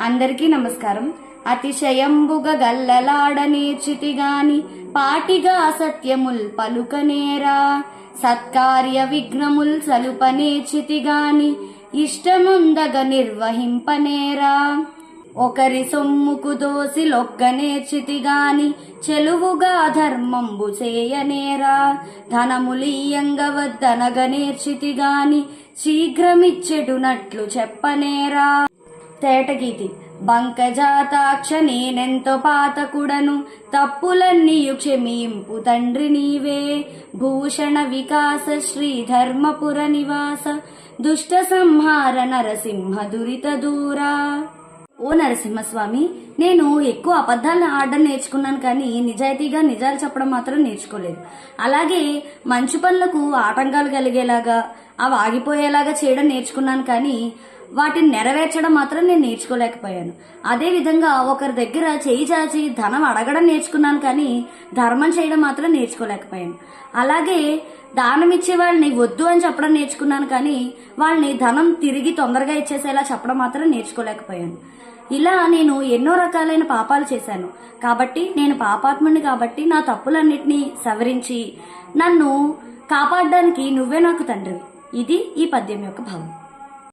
అందరికీ నమస్కారం. అతిశయంబుగ గల్లలాడ నేర్చితిగాని పాటిగా సత్యముల్ పలుకనేరా. సత్కార్య విఘ్నముల్ సలుప నేర్చితిగాని ఇష్టముందగ నిర్వహింపనేరా. ఒకరి సొమ్ముకు దోసి లొగ్గ నేర్చితిగాని చెలువుగా ధర్మంబు చేయనేరా. ధనములీయంగ వద్దనగ నేర్చితిగాని శీఘ్రమిచ్చెడునట్లు చెప్పనేరా. తేటగీతి. బంకజాతాక్ష నేనెంతో పాతకుడను తప్పులన్నీయు క్షమింపు తండ్రి నీవే. భూషణ వికాస శ్రీ ధర్మపుర నివాస దుష్ట సంహార నరసింహ దురిత దూరా. ఓ నరసింహస్వామి నేను ఎక్కువ అబద్ధాలను ఆడడం నేర్చుకున్నాను కానీ నిజాయితీగా నిజాలు చెప్పడం మాత్రం నేర్చుకోలేదు. అలాగే మంచి పనులకు ఆటంకాలు కలిగేలాగా అవి ఆగిపోయేలాగా చేయడం నేర్చుకున్నాను కానీ వాటిని నెరవేర్చడం మాత్రం నేను నేర్చుకోలేకపోయాను. అదే విధంగా ఒకరి దగ్గర చేయి చాచి ధనం అడగడం నేర్చుకున్నాను కానీ ధర్మం చేయడం మాత్రం నేర్చుకోలేకపోయాను. అలాగే దానం ఇచ్చే వాళ్ళని వద్దు అని చెప్పడం నేర్చుకున్నాను కానీ వాళ్ళని ధనం తిరిగి తొందరగా ఇచ్చేసేలా చెప్పడం మాత్రం నేర్చుకోలేకపోయాను. ఇలా నేను ఎన్నో రకాలైన పాపాలు చేశాను. కాబట్టి నేను పాపాత్ముని కాబట్టి నా తప్పులన్నిటినీ సవరించి నన్ను కాపాడడానికి నువ్వే నాకు తండ్రివి. ఇది ఈ పద్యం యొక్క భావం.